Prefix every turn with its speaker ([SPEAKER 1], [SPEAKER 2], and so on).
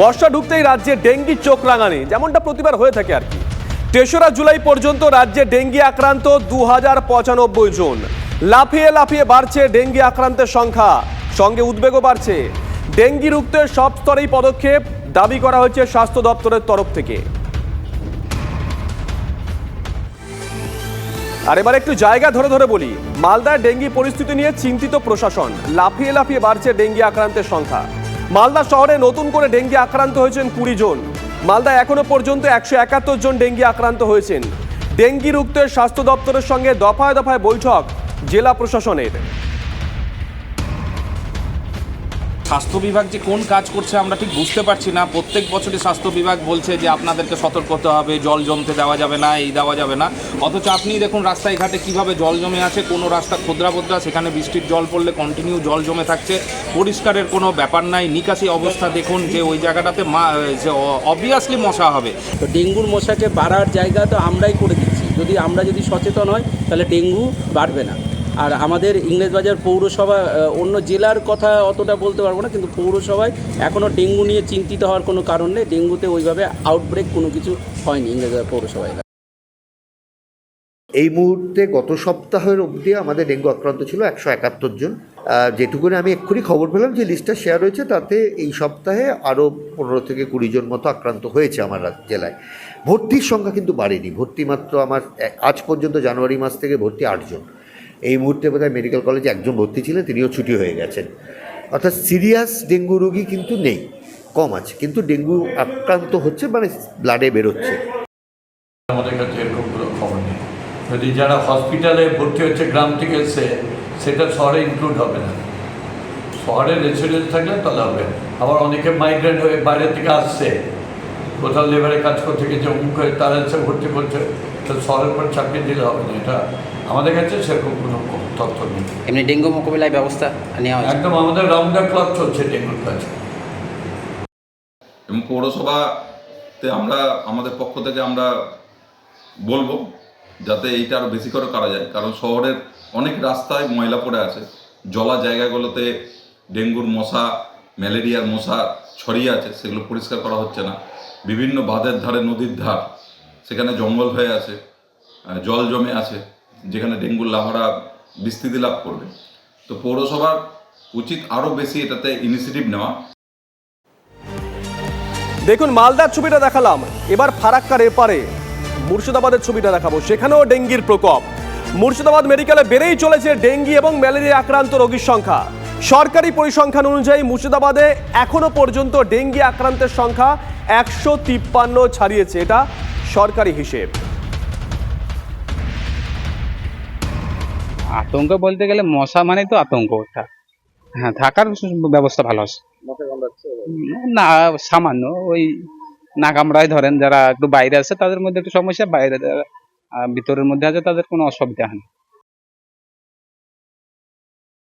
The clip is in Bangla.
[SPEAKER 1] বর্ষা ঢুকতেই রাজ্যে ডেঙ্গি চোখ রাঙানি, যেমনটা প্রতিবার হয়ে থাকে আর কি। তেসরা জুলাই পর্যন্ত রাজ্যে ডেঙ্গি আক্রান্ত দু হাজার পঁচানব্বই জন। লাফিয়ে লাফিয়ে বাড়ছে ডেঙ্গি আক্রান্তের সংখ্যা, সঙ্গে উদ্বেগও বাড়ছে। ডেঙ্গি রুখতে সব স্তরেই পদক্ষেপ, দাবি করা হয়েছে স্বাস্থ্য দপ্তরের তরফ থেকে। আর এবার একটু জায়গা ধরে ধরে বলি মালদার ডেঙ্গি পরিস্থিতি নিয়ে চিন্তিত প্রশাসন, লাফিয়ে লাফিয়ে বাড়ছে ডেঙ্গি আক্রান্তের সংখ্যা। মালদা শহরে নতুন করে ডেঙ্গি আক্রান্ত হয়েছেন কুড়ি জন। মালদা এখনও পর্যন্ত একশো একাত্তর জন ডেঙ্গি আক্রান্ত হয়েছেন। ডেঙ্গি রুখতে স্বাস্থ্য দপ্তরের সঙ্গে দফায় দফায় বৈঠক জেলা প্রশাসনের।
[SPEAKER 2] স্বাস্থ্য বিভাগ যে কোন কাজ করছে আমরা ঠিক বুঝতে পারছি না। প্রত্যেক বছরই স্বাস্থ্য বিভাগ বলছে যে আপনাদেরকে সতর্ক হতে হবে, জল জমতে দেওয়া যাবে না, এই দেওয়া যাবে না। অথচ আপনি দেখুন রাস্তায় ঘাটে কীভাবে জল জমে আছে কোনো রাস্তা ক্ষুদ্রা ভদ্রা সেখানে বৃষ্টির জল পড়লে কন্টিনিউ জল জমে থাকছে। পরিষ্কারের কোনো ব্যাপার নাই, নিকাশি অবস্থা দেখুন যে ওই জায়গাটাতে মা অবভিয়াসলি মশা হবে।
[SPEAKER 3] তো ডেঙ্গুর মশাকে বাড়ার জায়গা তো আমরাই করে দিচ্ছি। যদি আমরা যদি সচেতন হই, তাহলে ডেঙ্গু বাড়বে না। আর আমাদের ইংরেজবাজার পৌরসভা অন্য জেলার কথা অতটা বলতে পারব না, কিন্তু পৌরসভায় এখনও ডেঙ্গু নিয়ে চিন্তিত হওয়ার কোনো কারণ নেই। ডেঙ্গুতে ওইভাবে আউটব্রেক কোনো কিছু হয়নি ইংরেজবাজার পৌরসভায়।
[SPEAKER 4] এই মুহূর্তে গত সপ্তাহের অবধি আমাদের ডেঙ্গু আক্রান্ত ছিল একশো একাত্তর জন। যেটুকুনি আমি এক্ষুনি খবর পেলাম, যে লিস্টটা শেয়ার হয়েছে, তাতে এই সপ্তাহে আরও পনেরো থেকে কুড়ি জন মতো আক্রান্ত হয়েছে আমার জেলায়। ভর্তির সংখ্যা কিন্তু বাড়েনি। ভর্তি মাত্র আমার আজ পর্যন্ত জানুয়ারি মাস থেকে ভর্তি আটজন এই মুহূর্তে বোধহয় মেডিকেল কলেজে একজন ভর্তি ছিলেন, তিনিও ছুটি হয়ে গেছেন। অর্থাৎ সিরিয়াস ডেঙ্গু রোগী কিন্তু নেই, কম আছে, কিন্তু ডেঙ্গু আক্রান্ত হচ্ছে মানে ব্লাডে বেরোচ্ছে।
[SPEAKER 5] আমাদের কাছে এরকম কোনো খবর নেই। যদি যারা হসপিটালে ভর্তি হচ্ছে, গ্রাম থেকে এসে, সেটা শহরে ইনক্লুড হবে না। শহরে রেসিডেন্স থাকলে তাহলে হবে আবার অনেকে মাইগ্রেন্ট হয়ে বাইরে থেকে আসছে, কোথাও লেবারে কাজ করতে গেছে অমুক হয়ে তারা এসে ভর্তি করছে তো শহরের পর চাকরি দিলে হবে না। এটা আমাদের কাছে সেরকম কোনো তথ্য নেই।
[SPEAKER 6] এমনি ডেঙ্গু মোকাবিলায় ব্যবস্থা নেওয়া হয়েছে?
[SPEAKER 5] একদম আমাদের রাউন্ড দ্য ক্লক চলছে ডেঙ্গুর কাজ।
[SPEAKER 7] এবং পৌরসভাতে আমরা আমাদের পক্ষ থেকে আমরা বলব যাতে এইটা আরও বেশি করে করা যায়। কারণ শহরের অনেক রাস্তায় ময়লা পড়ে আছে। জলা জায়গাগুলোতে ডেঙ্গুর মশা ম্যালেরিয়ার মশা ছড়িয়ে আছে সেগুলো পরিষ্কার করা হচ্ছে না। বিভিন্ন বাঁধের ধারে নদীর ধার সেখানে জঙ্গল হয়ে আছে জল জমে আছে। যেখানে ডেঙ্গুর লাভারা বিস্তৃতি লাভ করবে। তো পৌরসভার উচিত আরও বেশি এটাতে ইনিশিয়েটিভ নেওয়া।
[SPEAKER 1] দেখুন, মালদার ছবিটা দেখালাম। এবার ফারাক্কার এপারে মুর্শিদাবাদের ছবিটা দেখাবো। সেখানেও ডেঙ্গির প্রকোপ। মুর্শিদাবাদ মেডিকেলে বেড়েই চলেছে ডেঙ্গি এবং ম্যালেরিয়া আক্রান্ত রোগীর সংখ্যা। সরকারি পরিসংখ্যান অনুযায়ী মুর্শিদাবাদে এখনও পর্যন্ত ডেঙ্গি আক্রান্তের সংখ্যা একশো তিপ্পান্ন ছাড়িয়েছে। এটা সরকারি হিসেব।
[SPEAKER 8] আতঙ্ক বলতে গেলে মশা মানে তো আতঙ্ক ওটা। হ্যাঁ থাকার ব্যবস্থা ভালো আছে। না সামান্য ওই না কামড়ায় ধরেন যারা একটু বাইরে আছে তাদের মধ্যে একটু সমস্যা বাইরে যারা ভিতরের মধ্যে আছে তাদের কোনো অসুবিধা হয় না।